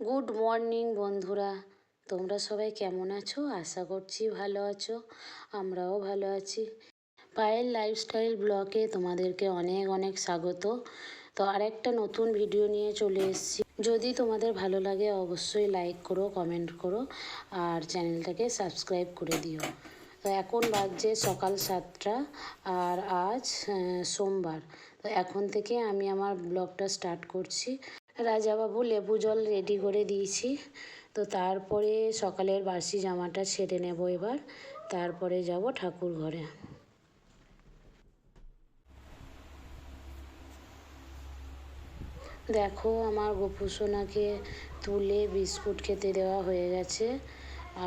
Good morning বন্ধুরা। তোমরা সবাই কেমন আছো? আশা করছি ভালো আছো। আমরাও ভালো আছি। পায়েল লাইফস্টাইল ব্লগে তোমাদেরকে অনেক অনেক স্বাগত। তো আরেকটা নতুন ভিডিও নিয়ে চলে এসেছি। যদি তোমাদের ভালো লাগে, অবশ্যই লাইক করো কমেন্ট করো, আর চ্যানেলটাকে সাবস্ক্রাইব করে দিও। তো এখন বাজছে সকাল সাতটা, আর আজ সোমবার। তো এখন থেকে আমি আমার ব্লগটা স্টার্ট করছি। রাজাবাবু লেবু জল রেডি করে দিয়েছি। তো তারপরে সকালের বাসি জামাটা ছেড়ে নেব এবার। তারপরে যাব ঠাকুর ঘরে। দেখো আমার গোপুসোনাকে তুলে বিস্কুট খেতে দেওয়া হয়ে গেছে।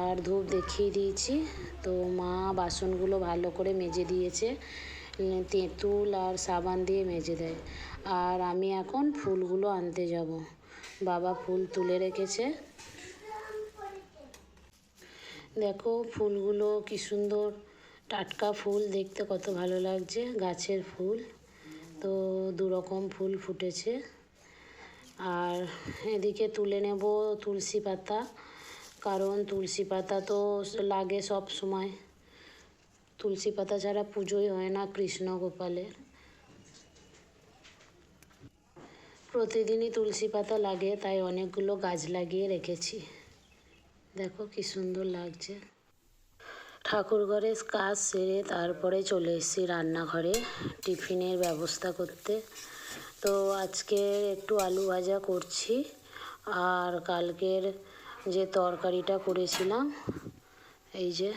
আর ধূপ দেখিয়ে দিয়েছি। তো মা বাসনগুলো ভালো করে মেজে দিয়েছে। তেঁতুল আর সাবান দিয়ে মেজে দেয়। আর আমি এখন ফুলগুলো আনতে যাব। বাবা ফুল তুলে রেখেছে। দেখো ফুলগুলো কি সুন্দর। টাটকা ফুল, দেখতে কত ভালো লাগছে। গাছের ফুল, তো দু রকম ফুল ফুটেছে। আর এদিকে তুলে নেব তুলসী পাতা, কারণ তুলসী পাতা তো লাগে সব সময়। তুলসী পাতা ছাড়া পুজোই হয় না কৃষ্ণ গোপালের। প্রতিদিনই তুলসী পাতা লাগে, তাই অনেকগুলো গাছ লাগিয়ে রেখেছি। দেখো কি সুন্দর লাগছে। ঠাকুর ঘরে কাজ সেরে তারপরে চলে এসেছি রান্নাঘরে, টিফিনের ব্যবস্থা করতে। তো আজকে একটু আলু ভাজা করছি, আর কালকের যে তরকারিটা করেছিলাম, এই যে,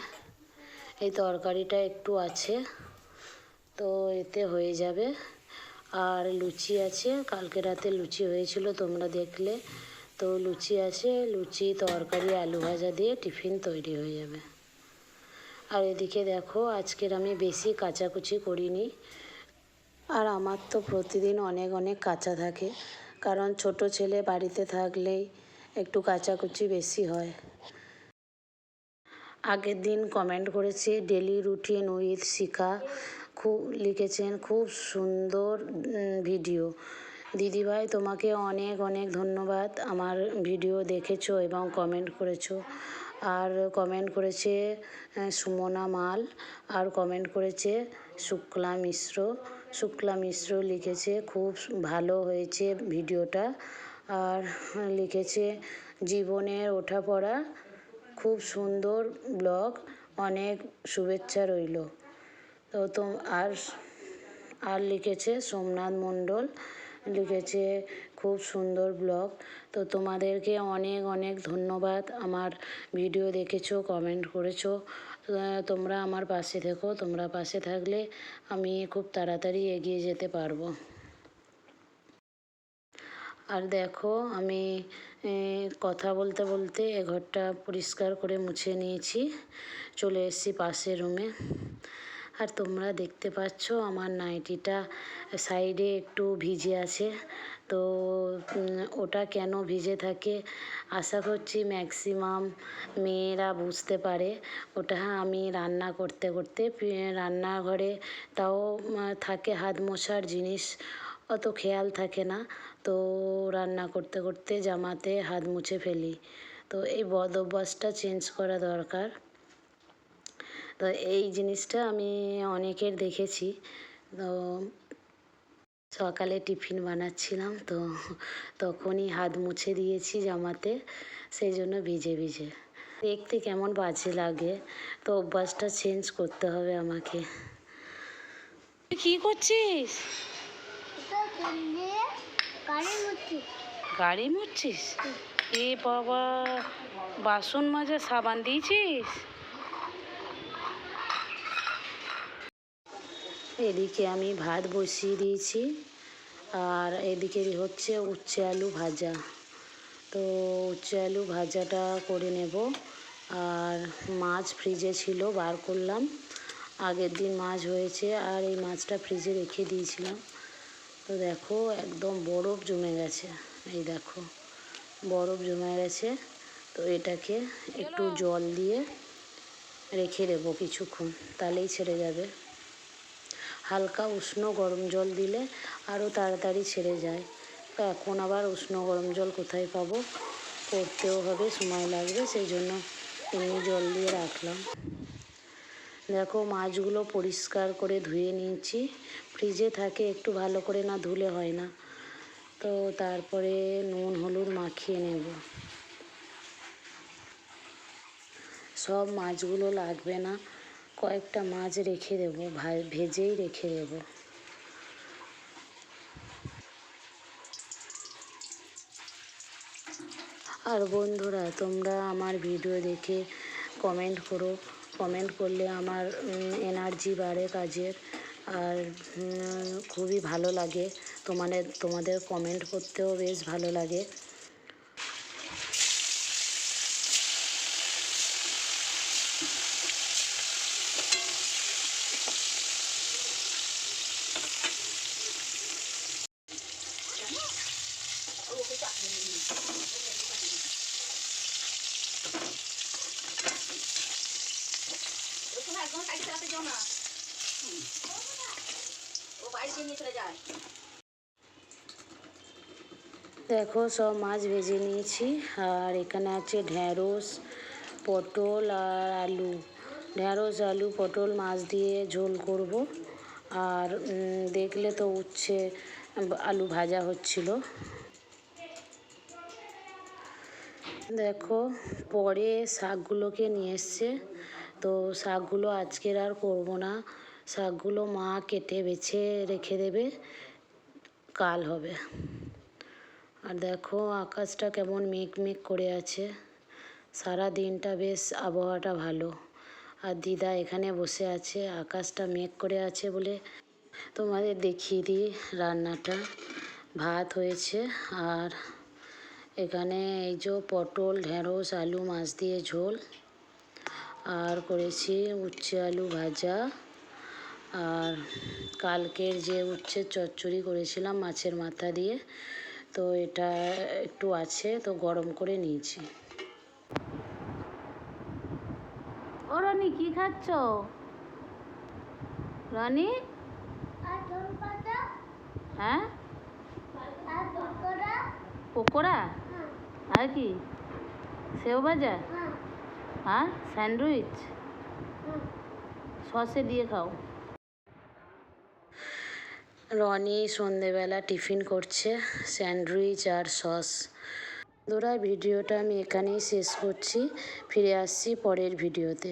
এই তরকারিটা একটু আছে, তো এতে হয়ে যাবে। আর লুচি আছে। কালকে রাতে লুচি হয়েছিল, তোমরা দেখলে। তো লুচি আছে, লুচি, তরকারি, আলু ভাজা দিয়ে টিফিন তৈরি হয়ে যাবে। আর এদিকে দেখো, আজকের আমি বেশি কাচাকুচি করিনি। আর আমার তো প্রতিদিন অনেক অনেক কাঁচা থাকে। কারণ ছোট ছেলে বাড়িতে থাকলেই একটু কাচাকুচি বেশি হয়। আগের দিন কমেন্ট করেছি, ডেলি রুটিন উইথ শিখা। খুব লিখেছেন, খুব সুন্দর ভিডিও। দিদিভাই, তোমাকে অনেক অনেক ধন্যবাদ আমার ভিডিও দেখেছ এবং কমেন্ট করেছ। আর কমেন্ট করেছে সুমনা মাল, আর কমেন্ট করেছে শুক্লা মিশ্র। শুক্লা মিশ্র লিখেছে, খুব ভালো হয়েছে ভিডিওটা। আর লিখেছে, জীবনের ওঠাপড়া, খুব সুন্দর ব্লগ, অনেক শুভেচ্ছা রইল। তো তো আর আর লিখেছে সোমনাথ মণ্ডল, লিখেছে খুব সুন্দর ব্লগ। তো তোমাদেরকে অনেক অনেক ধন্যবাদ আমার ভিডিও দেখেছ কমেন্ট করেছ। তোমরা আমার পাশে থেকো, তোমরা পাশে থাকলে আমি খুব তাড়াতাড়ি এগিয়ে যেতে পারব। আর দেখো, আমি কথা বলতে বলতে এ ঘরটা পরিষ্কার করে মুছে নিয়েছি। চলে এসেছি পাশের রুমে আর তোমরা দেখতে পাচ্ছ আমার নাইটিটা সাইডে একটু ভিজে আছে। তো ওটা কেন ভিজে থাকে আশা করছি ম্যাক্সিমাম মেয়েরা বুঝতে পারে। ওটা আমি রান্না করতে করতে রান্নাঘরে তাও থাকে হাত মোছার জিনিস, অত খেয়াল থাকে না। তো, রান্না করতে করতে জামাতে হাত মুছে ফেলি। তো এই বদ অভ্যাসটা চেঞ্জ করা দরকার। তো এই জিনিসটা আমি অনেকের দেখেছি। তো সকালে টিফিন বানাচ্ছিলাম তো তখনই হাত মুছে দিয়েছি জামাতে সেই জন্য ভিজে ভিজে। দেখতে কেমন বাজে লাগে তো অভ্যাসটা চেঞ্জ করতে হবে আমাকে। কি করছিস? গাড়ি মুছি গাড়ি মুছছিস এ বাবা বাসন মাজা সাবান দিয়েছিস? এদিকে আমি ভাত বসিয়ে দিয়েছি আর এদিকে হচ্ছে উচ্ছে আলু ভাজা। তো উচ্ছে আলু ভাজাটা করে নেব আর মাছ ফ্রিজে ছিল বার করলাম। আগের দিন মাছ হয়েছে আর এই মাছটা ফ্রিজে রেখে দিয়েছিলাম। তো দেখো একদম বরফ জমে গেছে। এই দেখো বরফ জমে গেছে। তো এটাকে একটু জল দিয়ে রেখে দেবো কিছুক্ষণ তাহলেই ছেড়ে যাবে। হালকা উষ্ণ গরম জল দিলে আরও তাড়াতাড়ি ছেড়ে যায়। তো এখন আবার উষ্ণ গরম জল কোথায় পাবো? করতেও হবে, সময় লাগবে, সেই জন্য এমনি জল দিয়ে রাখলাম। দেখো মাছগুলো পরিষ্কার করে ধুয়ে নিয়েছি। ফ্রিজে থাকে, একটু ভালো করে না ধুলে হয় না। তো তারপরে নুন, হলুদ মাখিয়ে নেব। সব মাছগুলো লাগবে না। কয়েকটা মাছ রেখে দেবো ভেজেই রেখে দেবো। আর বন্ধুরা, তোমরা আমার ভিডিও দেখে কমেন্ট করো। কমেন্ট করলে আমার এনার্জি বাড়ে কাজের। আর খুবই ভালো লাগে। তোমাদের তোমাদের কমেন্ট করতেও বেশ ভালো লাগে তুমি একদম সাইড চালাতে যাও না হুম। দেখো সব মাছ ভেজে নিয়েছি, আর এখানে আছে ঢ্যাঁড়স, পটল আর আলু। ঢ্যাঁড়স, আলু, পটল, মাছ দিয়ে ঝোল করব। আর দেখলে তো উচ্ছে, আলু ভাজা হচ্ছিল। দেখো, পরে শাকগুলোকে নিয়ে এসছে। তো শাকগুলো আজকের আর করব না। শাকগুলো মা কেটে বেছে রেখে দেবে, কাল হবে। আর দেখো আকাশটা কেমন মেঘ মেঘ করে আছে। সারা দিনটা বেশ আবহাওয়াটা ভালো। আর দিদা এখানে বসে আছে, আকাশটা মেঘ করে আছে বলে তোমাদের দেখিয়ে দিই রান্নাটা। ভাত হয়েছে আর এখানে এই যে পটল, ঢেঁড়স, আলু, মাছ দিয়ে ঝোল। আর করেছি উচ্ছে আলু ভাজা। আর কালকের যে উচ্ছে চচ্চড়ি করেছিলাম মাছের মাথা দিয়ে তো এটা একটু আছে তো গরম করে নিয়েছি। ও রনি কি খাচ্ছ? রনি? হ্যাঁ? পকোড়া? হ্যাঁ। আর কি? সেও ভাজা? হ্যাঁ। হ্যাঁ? স্যান্ডউইচ? হ্যাঁ। সসে দিয়ে খাও। রনি সন্ধেবেলা টিফিন করছে, স্যান্ডউইচ আর সস। বন্ধুরা, ভিডিওটা আমি এখানেই শেষ করছি। ফিরে আসছি পরের ভিডিওতে।